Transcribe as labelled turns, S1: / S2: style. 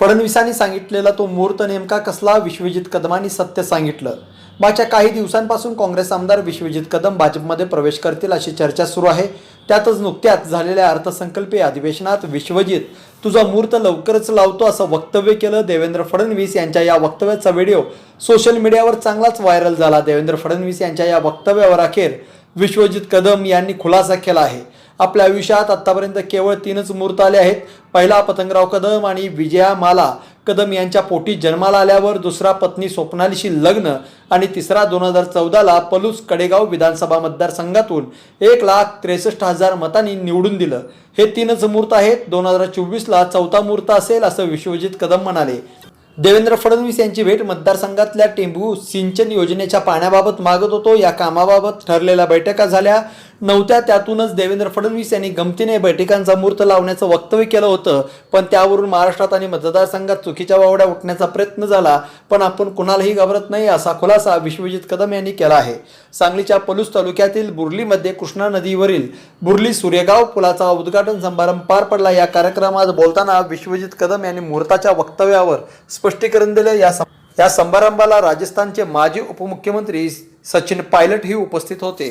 S1: फडणवीसांनी सांगितलेला तो मुहूर्त नेमका कसला? विश्वजित कदमांनी सत्य सांगितलं. मागच्या काही दिवसांपासून काँग्रेस आमदार विश्वजित कदम भाजपमध्ये प्रवेश करतील अशी चर्चा सुरू आहे. त्यातच नुकत्याच झालेल्या अर्थसंकल्पीय अधिवेशनात विश्वजित तुझा मुहूर्त लवकरच लावतो असं वक्तव्य केलं देवेंद्र फडणवीस यांच्या या वक्तव्याचा व्हिडिओ. सोशल मीडियावर चांगलाच व्हायरल झाला देवेंद्र फडणवीस यांच्या या वक्तव्यावर अखेर विश्वजित कदम यांनी खुलासा केला आहे. आपल्या आयुष्यात आतापर्यंत केवळ तीनच मुहूर्त आले आहेत. पहिला पतंगराव कदम आणि विजया माला. कदम यांच्या पोटी जन्माला आल्यावर दुसरा पत्नी स्वप्नालीशी लग्न आणि तिसरा दोन हजार चौदाला पलूस कडेगाव विधानसभा मतदारसंघातून एक लाख त्रेसष्ट हजार मतांनी निवडून दिलं. हे तीनच मुहूर्त आहेत. दोन हजार चोवीसला चौथा मुहूर्त असेल असं विश्वजित कदम म्हणाले. देवेंद्र फडणवीस यांची भेट मतदारसंघातल्या टेंभू सिंचन योजनेच्या पाण्याबाबत मागत होतो. या कामाबाबत ठरलेल्या बैठका झाल्या. नव्हत्या त्यातूनच देवेंद्र फडणवीस यांनी गमतीने बैठकांचा मूर्त लावण्याचं वक्तव्य केलं होतं. पण त्यावरून महाराष्ट्रात आणि मतदारसंघात चुकीच्या वावड्या उठण्याचा प्रयत्न झाला. पण आपण कुणालाही घाबरत नाही असा खुलासा विश्वजित कदम यांनी केला आहे. सांगलीच्या पलूस तालुक्यातील बुर्लीमध्ये कृष्णा नदीवरील बुर्ली सूर्यगाव पुलाचा उद्घाटन समारंभ पार पडला. या कार्यक्रमात बोलताना विश्वजित कदम यांनी मुहूर्ताच्या वक्तव्यावर स्पष्टीकरण दिलं. या या समारंभाला राजस्थानचे माजी उपमुख्यमंत्री सचिन पायलटही उपस्थित होते.